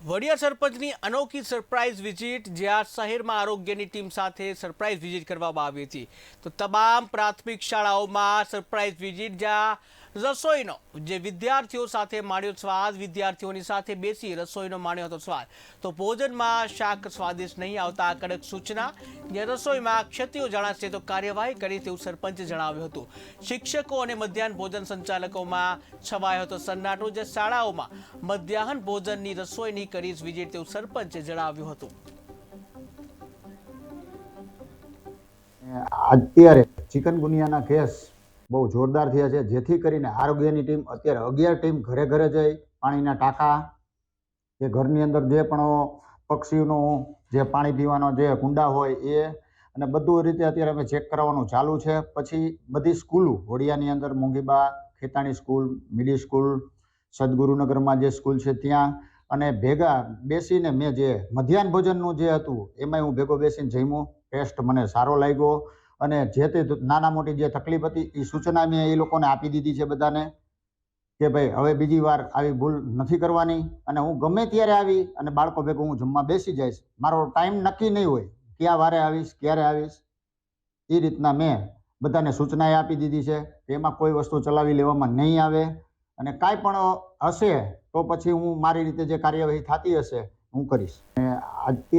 વડિયા સરપંચની અનોખી surprise visit જ્યાં શહેરમાં આરોગ્યની ટીમ સાથે સરપ્રાઇઝ વિઝિટ કરવામાં આવી હતી. તો તમામ પ્રાથમિક શાળાઓમાં સરપ્રાઇઝ વિઝિટ, જ્યાં રસોઈનો, જે વિદ્યાર્થીઓ સાથે માણ્યો સ્વાદ, વિદ્યાર્થીઓની સાથે બેસી રસોઈનો માણ્યો હતો સ્વાદ. તો ભોજનમાં શાક સ્વાદિષ્ટ નહીં આવતા કડક સૂચના, જે રસોઈમાં ક્ષતિઓ જણાશે તો કાર્યવાહી કરી તેવું સરપંચે જણાવ્યું હતું. શિક્ષકો અને મધ્યાહન ભોજન સંચાલકોમાં છવાયો હતો સન્નાટો, જે શાળાઓમાં મધ્યાહન ભોજનની રસોઈની કરી વિજય તેવું સરપંચે જણાવ્યું હતું. અત્યારે ચિકનગુનિયાના કેસ બહુ જોરદાર થયા છે. જેથી કરીને આરોગ્યની ટીમ, અત્યારે અગિયાર ટીમ ઘરે ઘરે જઈ પાણીના ટાંકા કે ઘરની અંદર જે પણ પક્ષીઓનું જે પાણી પીવાનો જે કુંડા હોય એ, અને બધું રીતે અત્યારે અમે ચેક કરાવવાનું ચાલુ છે. પછી બધી સ્કૂલો હોડિયાની અંદર મોંઘીબા ખેતાણી સ્કૂલ, મિડી સ્કૂલ, સદગુરુનગરમાં જે સ્કૂલ છે ત્યાં, અને ભેગા બેસીને મેં જે મધ્યાહન ભોજનનું જે હતું, એમાંય હું ભેગો બેસીને જમ્યું. ટેસ્ટ મને સારો લાગ્યો. અને જે તે નાના મોટી જે તકલીફ હતી એ સૂચના મેં એ લોકોને આપી દીધી છે બધાને કે ભાઈ હવે બીજી વાર આવી ભૂલ નથી કરવાની અને હું ગમે ત્યારે આવી અને બાળકો ભેગું હું જમવા બેસી જઈશ. મારો ટાઈમ નક્કી નહીં હોય ક્યાં વારે આવીશ, ક્યારે આવીશ. એ રીતના મેં બધાને સૂચનાએ આપી દીધી છે કે એમાં કોઈ વસ્તુ ચલાવી લેવામાં નહીં આવે અને કાંઈ પણ હશે તો પછી હું મારી રીતે જે કાર્યવાહી થતી હશે હું કરીશ.